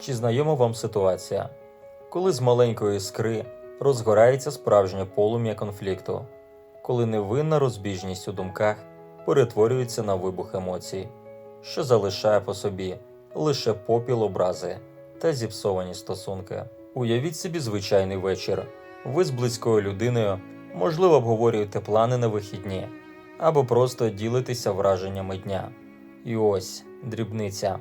Чи знайома вам ситуація, коли з маленької іскри розгорається справжнє полум'я конфлікту, коли невинна розбіжність у думках перетворюється на вибух емоцій, що залишає по собі лише попіл образи та зіпсовані стосунки. Уявіть собі звичайний вечір. Ви з близькою людиною, можливо, обговорюєте плани на вихідні або просто ділитеся враженнями дня. І ось дрібниця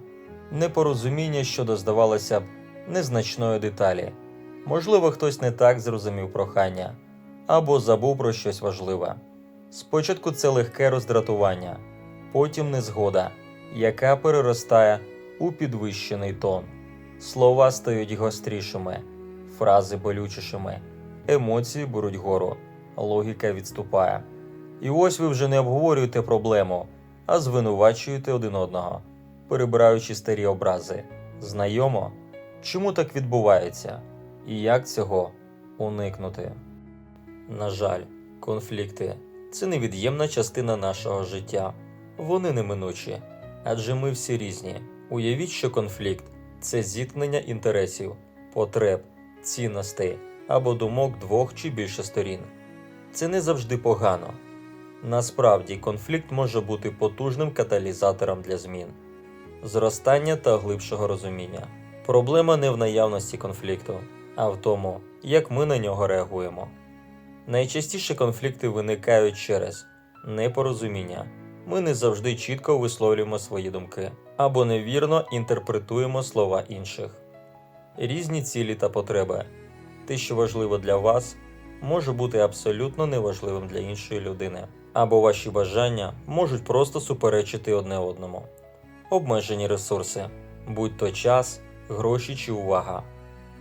непорозуміння щодо, здавалося б, незначної деталі. Можливо, хтось не так зрозумів прохання або забув про щось важливе. Спочатку це легке роздратування, потім незгода, яка переростає у підвищений тон. Слова стають гострішими, фрази болючішими, емоції беруть гору, логіка відступає. І ось ви вже не обговорюєте проблему, а звинувачуєте один одного, перебираючи старі образи. Знайомо, чому так відбувається і як цього уникнути? На жаль, конфлікти це невід'ємна частина нашого життя. Вони неминучі, адже ми всі різні. Уявіть, що конфлікт це зіткнення інтересів, потреб, цінностей або думок двох чи більше сторін. Це не завжди погано. Насправді, конфлікт може бути потужним каталізатором для змін, зростання та глибшого розуміння. Проблема не в наявності конфлікту, а в тому, як ми на нього реагуємо. Найчастіше конфлікти виникають через непорозуміння. Ми не завжди чітко висловлюємо свої думки або невірно інтерпретуємо слова інших. Різні цілі та потреби. Те, що важливо для вас, може бути абсолютно неважливим для іншої людини, або ваші бажання можуть просто суперечити одне одному. Обмежені ресурси, будь то час, гроші чи увага.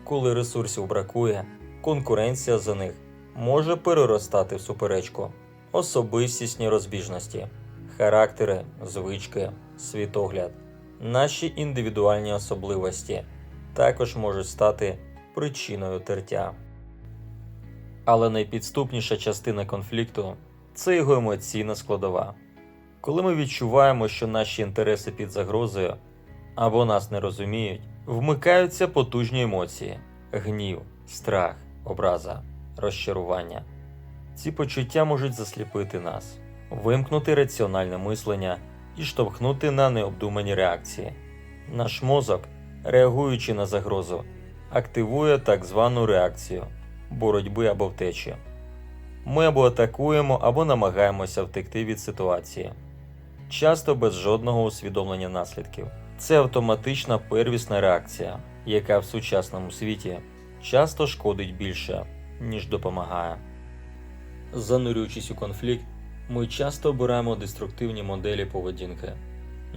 Коли ресурсів бракує, конкуренція за них може переростати в суперечку, особистісні розбіжності, характери, звички, світогляд, наші індивідуальні особливості також можуть стати причиною тертя. Але найпідступніша частина конфлікту це його емоційна складова. Коли ми відчуваємо, що наші інтереси під загрозою або нас не розуміють, вмикаються потужні емоції: гнів, страх, образа, розчарування. Ці почуття можуть засліпити нас, вимкнути раціональне мислення і штовхнути на необдумані реакції. Наш мозок, реагуючи на загрозу, активує так звану реакцію боротьби або втечі. Ми або атакуємо, або намагаємося втекти від ситуації, часто без жодного усвідомлення наслідків. Це автоматична первісна реакція, яка в сучасному світі часто шкодить більше, ніж допомагає. Занурюючись у конфлікт, ми часто обираємо деструктивні моделі поведінки,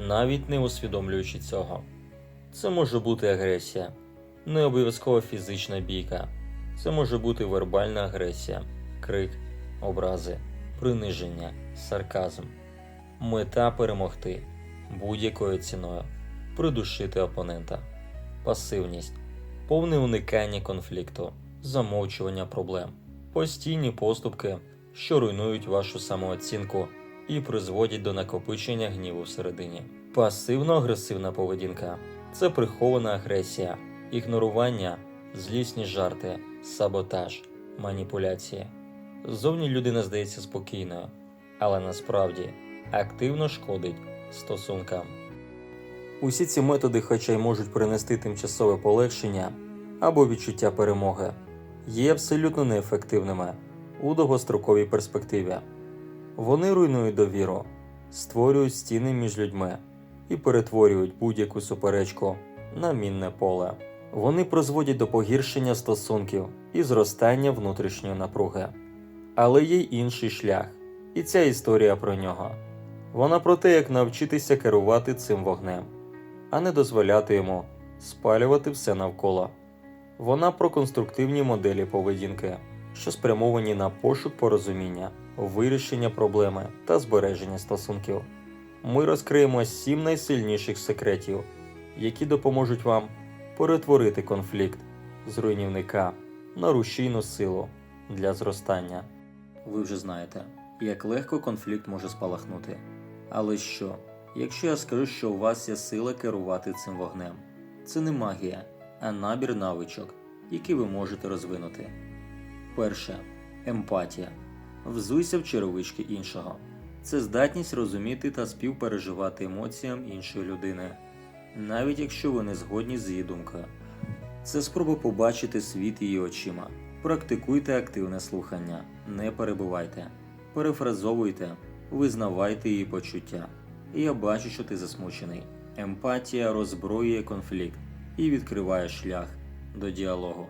навіть не усвідомлюючи цього. Це може бути агресія, не обов'язково фізична бійка, це може бути вербальна агресія, крик, образи, приниження, сарказм, мета перемогти будь-якою ціною, придушити опонента, пасивність, повне уникання конфлікту, замовчування проблем, постійні поступки, що руйнують вашу самооцінку і призводять до накопичення гніву всередині. Пасивно-агресивна поведінка це прихована агресія, ігнорування, злісні жарти, саботаж, маніпуляції. Ззовні людина здається спокійною, але насправді активно шкодить стосункам. Усі ці методи, хоча й можуть принести тимчасове полегшення або відчуття перемоги, є абсолютно неефективними у довгостроковій перспективі. Вони руйнують довіру, створюють стіни між людьми і перетворюють будь-яку суперечку на мінне поле. Вони призводять до погіршення стосунків і зростання внутрішньої напруги. Але є й інший шлях, і ця історія про нього. Вона про те, як навчитися керувати цим вогнем, а не дозволяти йому спалювати все навколо. Вона про конструктивні моделі поведінки, що спрямовані на пошук порозуміння, вирішення проблеми та збереження стосунків. Ми розкриємо сім найсильніших секретів, які допоможуть вам перетворити конфлікт з руйнівника на рушійну силу для зростання. Ви вже знаєте, як легко конфлікт може спалахнути. Але що, якщо я скажу, що у вас є сила керувати цим вогнем? це не магія, а набір навичок, які ви можете розвинути. Перше емпатія. Взуйся в черевички іншого. Це здатність розуміти та співпереживати емоціям іншої людини, навіть якщо ви не згодні з її думкою. Це спроба побачити світ її очима. Практикуйте активне слухання, не перебивайте, перефразовуйте, визнавайте її почуття. Я бачу, що ти засмучений. Емпатія роззброює конфлікт і відкриває шлях до діалогу.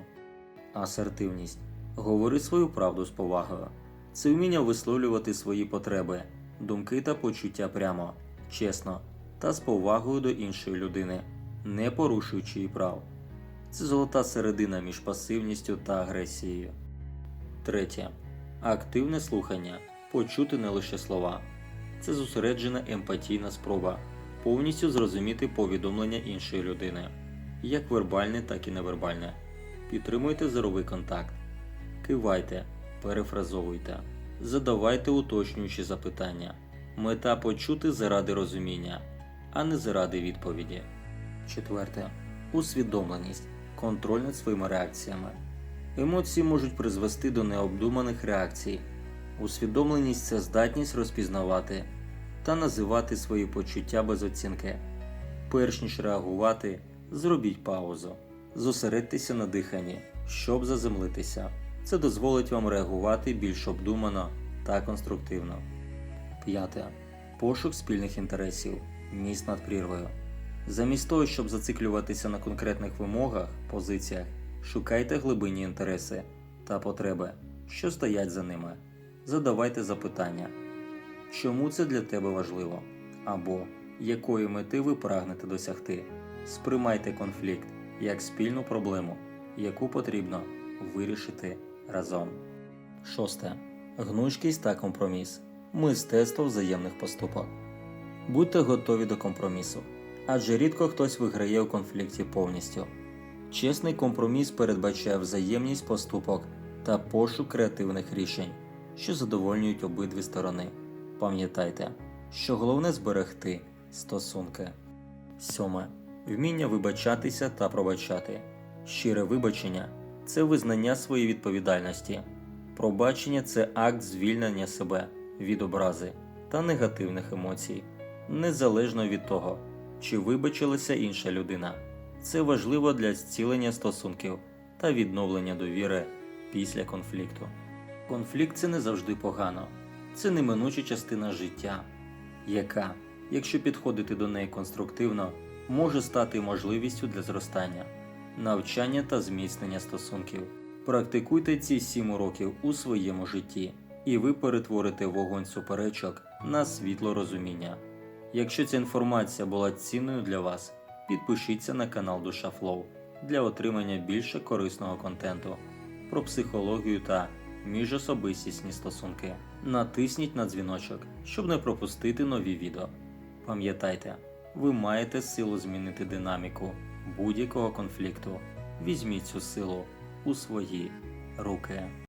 Асертивність. Говори свою правду з повагою. Це вміння висловлювати свої потреби, думки та почуття прямо, чесно та з повагою до іншої людини, не порушуючи її прав. Це золота середина між пасивністю та агресією. Третє. Активне слухання. Почути не лише слова. Це зосереджена емпатійна спроба повністю зрозуміти повідомлення іншої людини, як вербальне, так і невербальне. Підтримуйте зоровий контакт. Кивайте, перефразовуйте, задавайте уточнюючі запитання. Мета почути заради розуміння, а не заради відповіді. Четверте. Усвідомленість. Контроль над своїми реакціями. Емоції можуть призвести до необдуманих реакцій. Усвідомленість це здатність розпізнавати та називати свої почуття без оцінки. Перш ніж реагувати, зробіть паузу. Зосередьтеся на диханні, щоб заземлитися. Це дозволить вам реагувати більш обдумано та конструктивно. П'яте. Пошук спільних інтересів. Міст над прірвою. Замість того, щоб зациклюватися на конкретних вимогах, позиціях, шукайте глибинні інтереси та потреби, що стоять за ними. Задавайте запитання, чому це для тебе важливо, або якої мети ви прагнете досягти. Сприймайте конфлікт як спільну проблему, яку потрібно вирішити разом. Шосте. Гнучкість та компроміс. Мистецтво взаємних поступок. Будьте готові до компромісу, адже рідко хтось виграє у конфлікті повністю. Чесний компроміс передбачає взаємність поступок та пошук креативних рішень, що задовольнюють обидві сторони. Пам'ятайте, що головне зберегти стосунки. Сьоме. Вміння вибачатися та пробачати. Щире вибачення це визнання своєї відповідальності. Пробачення це акт звільнення себе від образи та негативних емоцій, незалежно від того, чи вибачилася інша людина. Це важливо для зцілення стосунків та відновлення довіри після конфлікту. Конфлікт це не завжди погано, це неминуча частина життя, яка, якщо підходити до неї конструктивно, може стати можливістю для зростання, навчання та зміцнення стосунків. Практикуйте ці сім уроків у своєму житті, і ви перетворите вогонь суперечок на світло розуміння. Якщо ця інформація була цінною для вас, підпишіться на канал Душа Флоу для отримання більше корисного контенту про психологію та міжособистісні стосунки. Натисніть на дзвіночок, щоб не пропустити нові відео. Пам'ятайте, ви маєте силу змінити динаміку будь-якого конфлікту. Візьміть цю силу у свої руки.